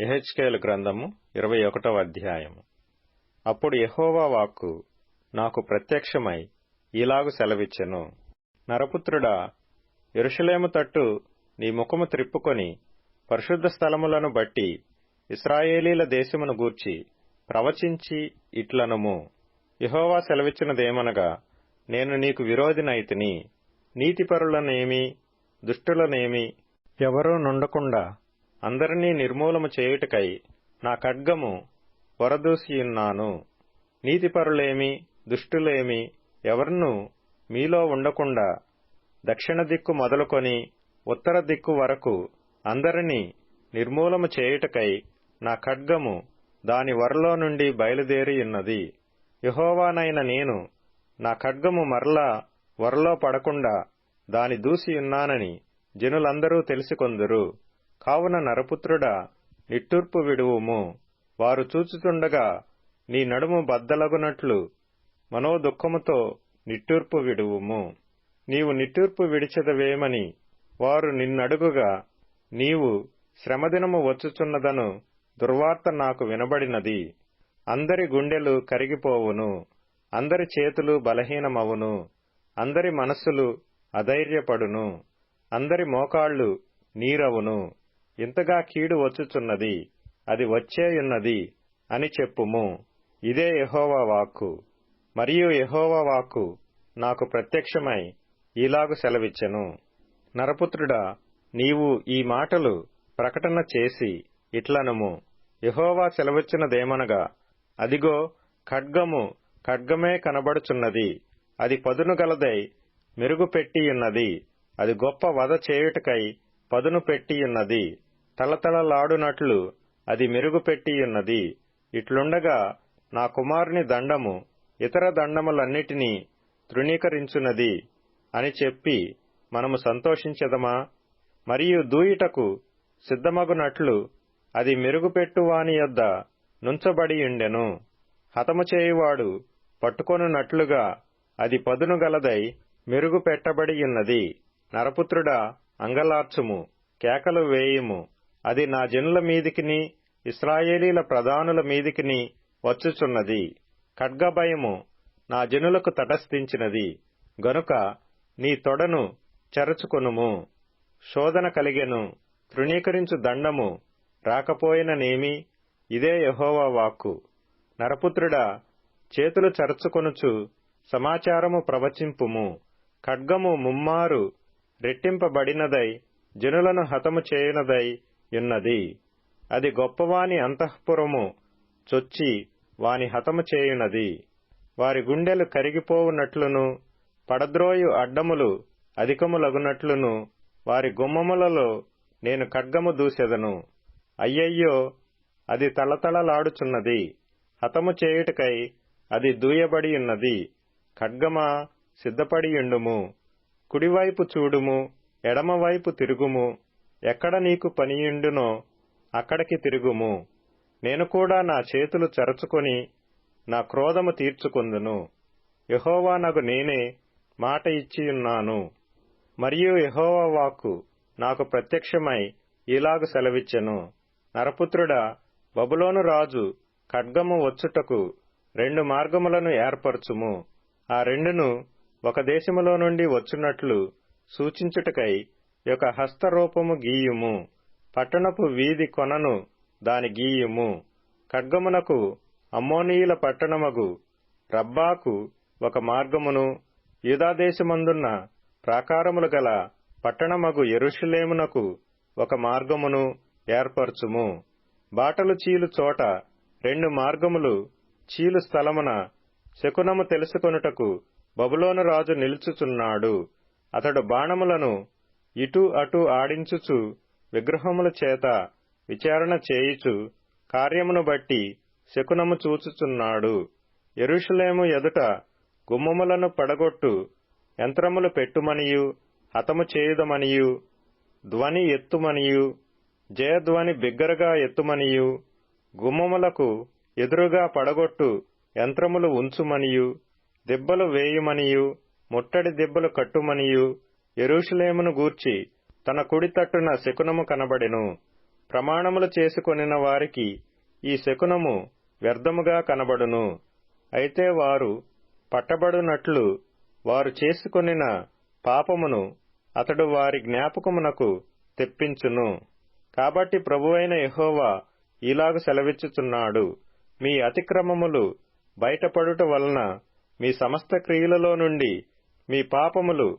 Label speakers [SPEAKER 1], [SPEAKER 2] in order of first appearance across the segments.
[SPEAKER 1] ఎహెచ్కేలు గ్రంథము ఇరవై ఒకటవ అధ్యాయము. అప్పుడు యహోవా వాక్కు నాకు ప్రత్యక్షమై ఈలాగు సెలవిచ్చెను. నరపుత్రుడా ఎరుషలేము తట్టు నీ ముఖము త్రిప్పుకొని పరిశుద్ధ స్థలములను బట్టి ఇస్రాయేలీల దేశమును గూర్చి ప్రవచించి ఇట్లనము. యహోవా సెలవిచ్చినదేమనగా నేను నీకు విరోధినైతిని నీతిపరులనేమి దుష్టులనేమి ఎవరూ నుండకుండా అందరినీ నిర్మూలము చేయుటకై నా ఖడ్గము వరదూసియున్నాను. నీతిపరులేమి దుష్టులేమి ఎవర్నూ మీలో ఉండకుండా దక్షిణ దిక్కు మొదలుకొని ఉత్తర దిక్కు వరకు అందరినీ నిర్మూలము చేయుటకై నా ఖడ్గము దాని వరలో నుండి బయలుదేరియున్నది. యహోవానైన నేను నా ఖడ్గము మరలా వరలో పడకుండా దాని దూసియున్నానని జనులందరూ తెలిసికొందురు. కావున నరపుత్రుడా నిట్టూర్పు విడువుము. వారు చూచుచుండగా నీ నడుము బద్దలగునట్లు మనోదుఃఖముతో నిట్టూర్పు విడువుము. నీవు నిట్టూర్పు విడిచెదవేమని వారు నిన్నడుగుగా నీవు శ్రమదినము వచ్చుచున్నదను దుర్వార్త నాకు వినబడినది. అందరి గుండెలు కరిగిపోవును అందరి చేతులు బలహీనమవును అందరి మనస్సులు అధైర్యపడును అందరి మోకాళ్ళు నీరవును. ఇంతగా కీడు వచ్చుచున్నది అది వచ్చేయున్నది అని చెప్పుము. ఇదే యహోవా వాక్కు. మరియు యహోవా వాక్కు నాకు ప్రత్యక్షమై ఇలాగు సెలవిచ్చెను. నరపుత్రుడా నీవు ఈ మాటలు ప్రకటన చేసి ఇట్లనుము. యహోవా సెలవిచ్చినదేమనగా అదిగో ఖడ్గము ఖడ్గమే కనబడుచున్నది. అది పదును గలదై అది గొప్ప వధ చేయుటకై పదును పెట్టియున్నది. తలతలలాడునట్లు అది మెరుగుపెట్టియున్నది. ఇట్లుండగా నా కుమారుని దండము ఇతర దండములన్నిటినీ తృణీకరించున్నది అని చెప్పి మనము సంతోషించదమా? మరియు దూయుటకు సిద్ధమగునట్లు అది మెరుగుపెట్టువాని యొద్ద నుంచబడియుండెను. హతము చేయువాడు పట్టుకొనున్నట్లుగా అది పదును గలదై మెరుగు పెట్టబడియున్నది నరపుత్రుడా అంగలార్చుము కేకలు వేయుము. అది నా జనుల మీదికిని ఇస్రాయేలీల ప్రధానుల మీదికిని వచ్చుచున్నది. ఖడ్గభయము నా జనులకు తటస్థించినది. గనుక నీ తొడను చెరచుకొనుము. శోధన కలిగెను. తృణీకరించు దండము రాకపోయిననేమి? ఇదే యహోవా వాక్కు. నరపుత్రుడా చేతులు చరచుకొనుచు సమాచారము ప్రవచింపుము. ఖడ్గము ముమ్మారు రెట్టింపబడినదై జనులను హతము చేయునదై యున్నది అది గొప్పవాని అంతఃపురము చొచ్చి వాని హతము చేయునది. వారి గుండెలు కరిగిపోవునట్లును పడద్రోయు అడ్డములు అధికములగునట్లును వారి గుమ్మములలో నేను ఖడ్గము దూసెదను. అయ్యయ్యో అది తలతలలాడుచున్నది. హతము చేయుటకై అది దూయబడియున్నది. ఖడ్గమా సిద్ధపడియుండుము. కుడివైపు చూడుము ఎడమవైపు తిరుగుము. ఎక్కడ నీకు పనియుండునో అక్కడికి తిరుగుము. నేను కూడా నా చేతులు చరచుకొని నా క్రోధము తీర్చుకుందును. యహోవా నగు నేనే మాట ఇచ్చియున్నాను. మరియు యహోవా వాక్కు నాకు ప్రత్యక్షమై ఇలాగు సెలవిచ్చెను. నరపుత్రుడా బబులోను రాజు ఖడ్గము వచ్చుటకు రెండు మార్గములను ఏర్పరచుము. ఆ రెండును ఒక దేశములో నుండి వచ్చునట్లు సూచించుటకై యొక్క హస్తరూపము గీయుము. పట్టణపు వీధి కొనను దాని గీయుము. ఖడ్గమునకు అమ్మోనీయుల పట్టణమగు రబ్బాకు ఒక మార్గమును యూదాదేశమందున్న ప్రాకారములు గల పట్టణమగు ఎరుషులేమునకు ఒక మార్గమును ఏర్పరచుము. బాటలు చీలు చోట రెండు మార్గములు చీలు స్థలమున శకునము తెలుసుకొనుటకు బబులోను రాజు నిలుచుచున్నాడు. అతడు బాణములను ఇటు అటు ఆడించుచు విగ్రహముల చేత విచారణ చేయుచు కార్యమును బట్టి శకునము చూచుచున్నాడు. ఎరుషులేము ఎదుట గుమ్మములను పడగొట్టు యంత్రములు పెట్టుమనియు హతము చేయుదమనియు ధ్వని ఎత్తుమనియు జయధ్వని బిగ్గరగా ఎత్తుమనియు గుమ్మములకు ఎదురుగా పడగొట్టు యంత్రములు ఉంచుమనియు దెబ్బలు వేయుమనియు ముట్టడి దెబ్బలు కట్టుమనియు ఎరూషలేమును గూర్చి తన కుడి తట్టున శకునము కనబడెను. ప్రమాణములు చేసుకొనిన వారికి ఈ శకునము వ్యర్థముగా కనబడును. అయితే వారు పట్టబడునట్లు వారు చేసుకొనిన పాపమును అతడు వారి జ్ఞాపకమునకు తెప్పించును. కాబట్టి ప్రభువైన యహోవా ఇలాగు సెలవిచ్చుచున్నాడు. మీ అతిక్రమములు బయటపడుట వలన మీ సమస్త క్రియలలో నుండి మీ పాపములు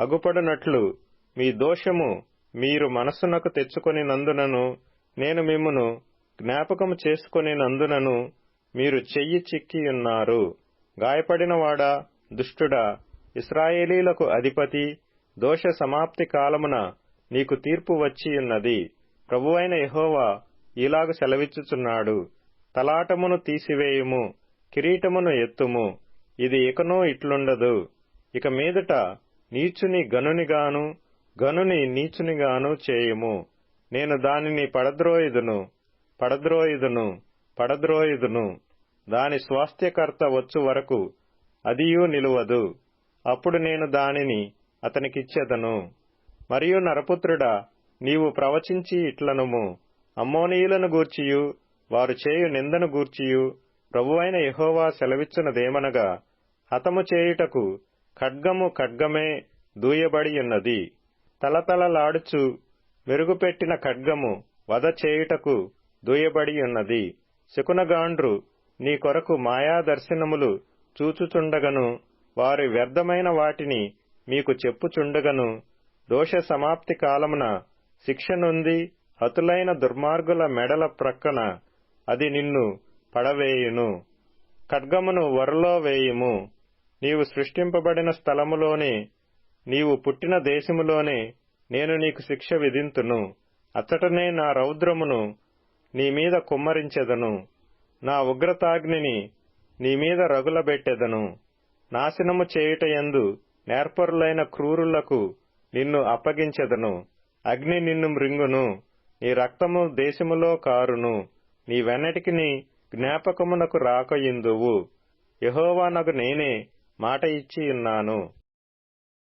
[SPEAKER 1] అగుపడునట్లు మీ దోషము మీరు మనస్సునకు తెచ్చుకొనినందునను నేను మిమ్మును జ్ఞాపకము చేసుకొనినందునను మీరు చెయ్యి చిక్కియున్నారు గాయపడినవాడా దుష్టుడా ఇస్రాయేలీలకు అధిపతి దోష సమాప్తి కాలమున నీకు తీర్పు వచ్చియున్నది ప్రభువైన యహోవా ఇలాగు సెలవిచ్చుచున్నాడు. తలాటమును తీసివేయుము కిరీటమును ఎత్తుము. ఇది ఇకనూ ఇట్లుండదు. ఇక మీదట నీచుని గనునిగాను గనుని నీచునిగాను చేయుము. నేను దానిని పడద్రోయుదును పడద్రోయుదును పడద్రోయుదును. దాని స్వాస్థ్యకర్త వచ్చు వరకు అదియూ నిలువదు. అప్పుడు నేను దానిని అతనికిచ్చెదను. మరియు నరపుత్రుడా నీవు ప్రవచించి ఇట్లనుము. అమ్మోనీయులను గూర్చియు వారు చేయు నిందను గూర్చియు. ప్రభువైన యెహోవా సెలవిచ్చినదేమనగా హతము చేయుటకు ఖడ్గము ఖడ్గమే దూయబడియున్నది. తలతలలాడుచు మెరుగుపెట్టిన ఖడ్గము వధ చేయుటకు దూయబడియున్నది. శకునగాండ్రు నీ కొరకు మాయాదర్శనములు చూచుచుండగను వారి వ్యర్థమైన వాటిని మీకు చెప్పుచుండగను. దోష సమాప్తి కాలమున శిక్ష నుండి హతులైన దుర్మార్గుల మెడల ప్రక్కన అది నిన్ను పడవేయును. ఖడ్గమును వరలో వేయుము. నీవు సృష్టింపబడిన స్థలములోనే నీవు పుట్టిన దేశములోనే నేను నీకు శిక్ష విధింతును. అచ్చటనే నా రౌద్రమును నీ మీద కుమ్మరించెదను. నా ఉగ్రతాగ్నిని నీ మీద రగులబెట్టెదను. నాశనము చేయుటయందు నేర్పరులైన క్రూరులకు నిన్ను అప్పగించెదను. అగ్ని నిన్ను మృంగును. నీ రక్తము దేశములో కారును. నీ వెన్నటికి నీ జ్ఞాపకమునకు రాకయిందువు. యహోవానకు నేనే. మాట ఇచ్చి ఉన్నాను.